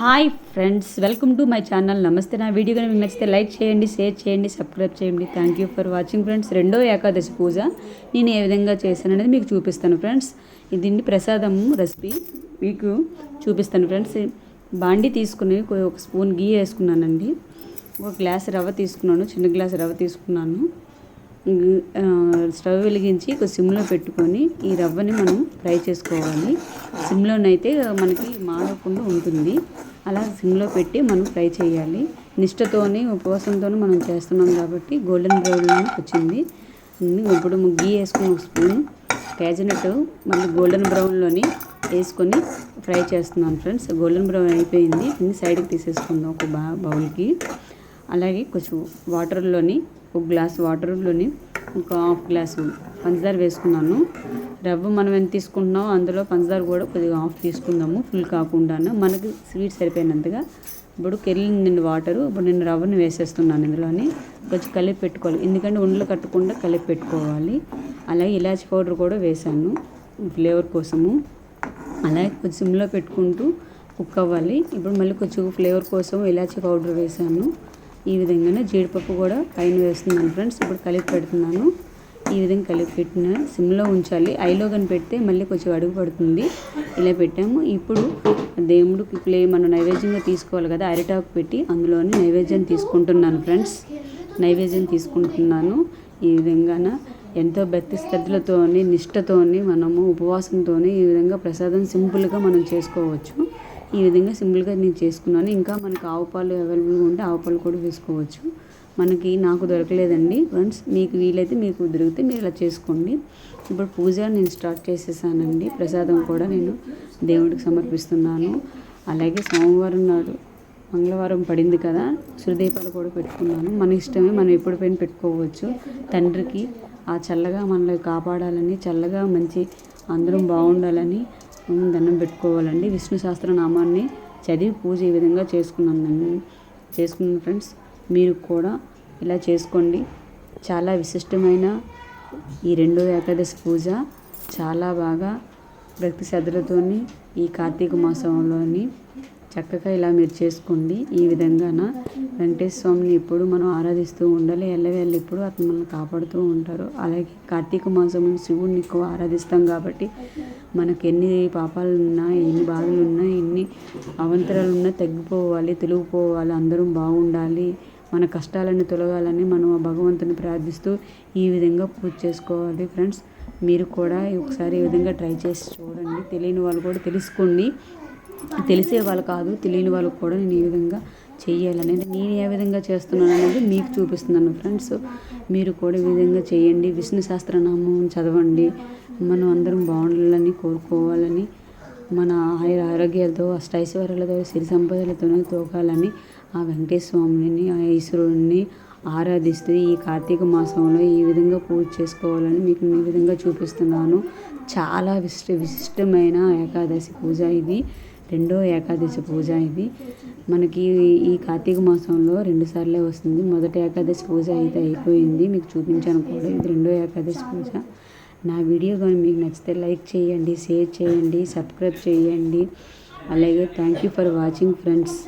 Hi friends welcome to my channel నమస్తే నా video కనుక మీకు నచ్చితే లైక్ చేయండి షేర్ చేయండి సబ్స్క్రైబ్ చేయండి. Thank you for watching friends రెండో ఏకాదశి పూజ నేను ఏ విధంగా చేశాను అనేది మీకు చూపిస్తాను ఫ్రెండ్స్ దీన్ని ప్రసాదం రెసిపీ మీకు చూపిస్తాను ఫ్రెండ్స్ బాండి తీసుకుని ఒక స్పూన్ గీ వేసుకున్నానండి. ఒక గ్లాస్ రవ్వ తీసుకున్నాను చిన్న గ్లాస్ రవ్వ తీసుకున్నాను. స్టవ్ వెలిగించి ఒక సిమ్లో పెట్టుకొని ఈ రవ్వని మనం ఫ్రై చేసుకోవాలి. సిమ్లోనైతే మనకి మాడకుండా ఉంటుంది. అలా సిమ్లో పెట్టి మనం ఫ్రై చేయాలి. నిష్టతోని ఉపవాసంతోని మనం చేస్తున్నాం కాబట్టి గోల్డెన్ బ్రౌన్ వచ్చింది. ఇప్పుడు గీ వేసుకుని ఒక స్పూన్ క్యాజనట్ మళ్ళీ గోల్డెన్ బ్రౌన్లోని వేసుకొని ఫ్రై చేస్తున్నాను ఫ్రెండ్స్. గోల్డెన్ బ్రౌన్ అయిపోయింది. దీన్ని సైడ్కి తీసేసుకుందాం ఒక బా బౌల్కి. అలాగే కొంచెం వాటర్లోని ఒక గ్లాస్ వాటర్లోని ఒక హాఫ్ గ్లాసు పంచదార వేసుకున్నాను. రవ్వ మనం ఎంత తీసుకుంటున్నామో అందులో పంచదార కూడా కొద్దిగా హాఫ్ తీసుకుందాము ఫుల్ కాకుండా మనకి స్వీట్ సరిపోయినంతగా ఇప్పుడు కెళ్ళిందండి వాటరు ఇప్పుడు నేను రవ్వను వేసేస్తున్నాను ఇందులోని. కొంచెం కలిపి పెట్టుకోవాలి. ఎందుకంటే ఉండలు కట్టకుండా కలిపి పెట్టుకోవాలి. అలాగే ఇలాచి పౌడర్ కూడా వేసాను ఫ్లేవర్ కోసము. అలాగే కొంచెం సిమ్లో పెట్టుకుంటూ కుక్ అవ్వాలి ఇప్పుడు మళ్ళీ కొంచెం ఫ్లేవర్ కోసం ఇలాచి పౌడర్ వేసాను. ఈ విధంగానే జీడిపప్పు కూడా పైన వేస్తున్నాను ఫ్రెండ్స్. ఇప్పుడు కలిపి పెడుతున్నాను. ఈ విధంగా కలిపి పెట్టిన సిమ్లో ఉంచాలి. ఐలో కానీ పెడితే మళ్ళీ కొంచెం అడుగు పడుతుంది. ఇలా పెట్టాము. ఇప్పుడు దేవుడికి ప్లే మనం నైవేద్యంగా తీసుకోవాలి కదా అరిటాకు పెట్టి అందులోని నైవేద్యం తీసుకుంటున్నాను ఫ్రెండ్స్. నైవేద్యం తీసుకుంటున్నాను. ఈ విధంగాన ఎంతో భక్తి శ్రద్ధలతోని నిష్టతోని మనము ఉపవాసంతోని ఈ విధంగా ప్రసాదం సింపుల్గా మనం చేసుకోవచ్చు. ఈ విధంగా సింపుల్గా నేను చేసుకున్నాను. ఇంకా మనకు ఆవు పాలు అవైలబుల్గా ఉంటే ఆవు పాలు కూడా వేసుకోవచ్చు. మనకి నాకు దొరకలేదండి ఫ్రెండ్స్. మీకు వీలైతే మీకు దొరికితే మీరు ఇలా చేసుకోండి. ఇప్పుడు పూజ నేను స్టార్ట్ చేసేసానండి. ప్రసాదం కూడా నేను దేవుడికి సమర్పిస్తున్నాను. అలాగే సోమవారం నాడు మంగళవారం పడింది కదా సురదీపాలు కూడా పెట్టుకున్నాను. మన ఇష్టమే మనం ఎప్పుడు పైన పెట్టుకోవచ్చు. తండ్రికి ఆ చల్లగా మనల్ని కాపాడాలని చల్లగా మంచి అందరం బాగుండాలని దండం పెట్టుకోవాలండి. విష్ణు సహస్రనామాన్ని చదివి పూజ ఈ విధంగా చేసుకున్నాను చేసుకున్న ఫ్రెండ్స్ మీరు కూడా ఇలా చేసుకోండి. చాలా విశిష్టమైన ఈ రెండో ఏకాదశి పూజ చాలా బాగా భక్తి శ్రద్ధలతోని ఈ కార్తీక మాసంలోని చక్కగా ఇలా మీరు చేసుకోండి ఈ విధంగాన. వెంకటేశ్వర స్వామిని ఎప్పుడు మనం ఆరాధిస్తూ ఉండాలి ఎల్లవేళ్ళు ఎప్పుడు అతను మనల్ని కాపాడుతూ ఉంటారు. అలాగే కార్తీక మాసంలో శివుడిని ఎక్కువ ఆరాధిస్తాం కాబట్టి మనకు ఎన్ని పాపాలు ఉన్నా ఎన్ని బాధలు ఉన్నా ఎన్ని అవంతరాలు ఉన్నా తగ్గిపోవాలి తెలివిపోవాలి అందరం బాగుండాలి. మన కష్టాలన్నీ తొలగాలని మనం ఆ భగవంతుని ప్రార్థిస్తూ ఈ విధంగా పూజ చేసుకోవాలి ఫ్రెండ్స్. మీరు కూడా ఒకసారి ఈ విధంగా ట్రై చేసి చూడండి. తెలియని వాళ్ళు కూడా తెలుసుకోండి తెలిసే వాళ్ళు కాదు తెలియని వాళ్ళకి కూడా నేను ఈ విధంగా చేయాలనేది నేను ఏ విధంగా చేస్తున్నాను అనేది మీకు చూపిస్తున్నాను ఫ్రెండ్స్. మీరు కూడా ఈ విధంగా చేయండి విష్ణు సహస్రనామం చదవండి. మనం అందరం బాగుండాలని కోరుకోవాలని మన ఆయుర ఆరోగ్యాలతో అష్టైశ్వర్యాలతో సిరి సంపదలతోనే తోకాలని ఆ వెంకటేశ్వర స్వామిని ఆ ఈశ్వరుడిని ఆరాధిస్తూ ఈ కార్తీక మాసంలో ఈ విధంగా పూజ చేసుకోవాలని మీకు ఈ విధంగా చూపిస్తున్నాను. చాలా విశిష్ట విశిష్టమైన ఏకాదశి పూజ ఇది. రెండో ఏకాదశి పూజ ఇది. మనకి ఈ కార్తీక మాసంలో రెండు సార్లే వస్తుంది. మొదటి ఏకాదశి పూజ అయితే అయిపోయింది. మీకు చూపించాను కూడా. ఇది రెండో ఏకాదశి పూజ. నా వీడియో కానీ మీకు నచ్చితే లైక్ చేయండి షేర్ చేయండి సబ్స్క్రైబ్ చేయండి. అలాగే thank you for watching friends.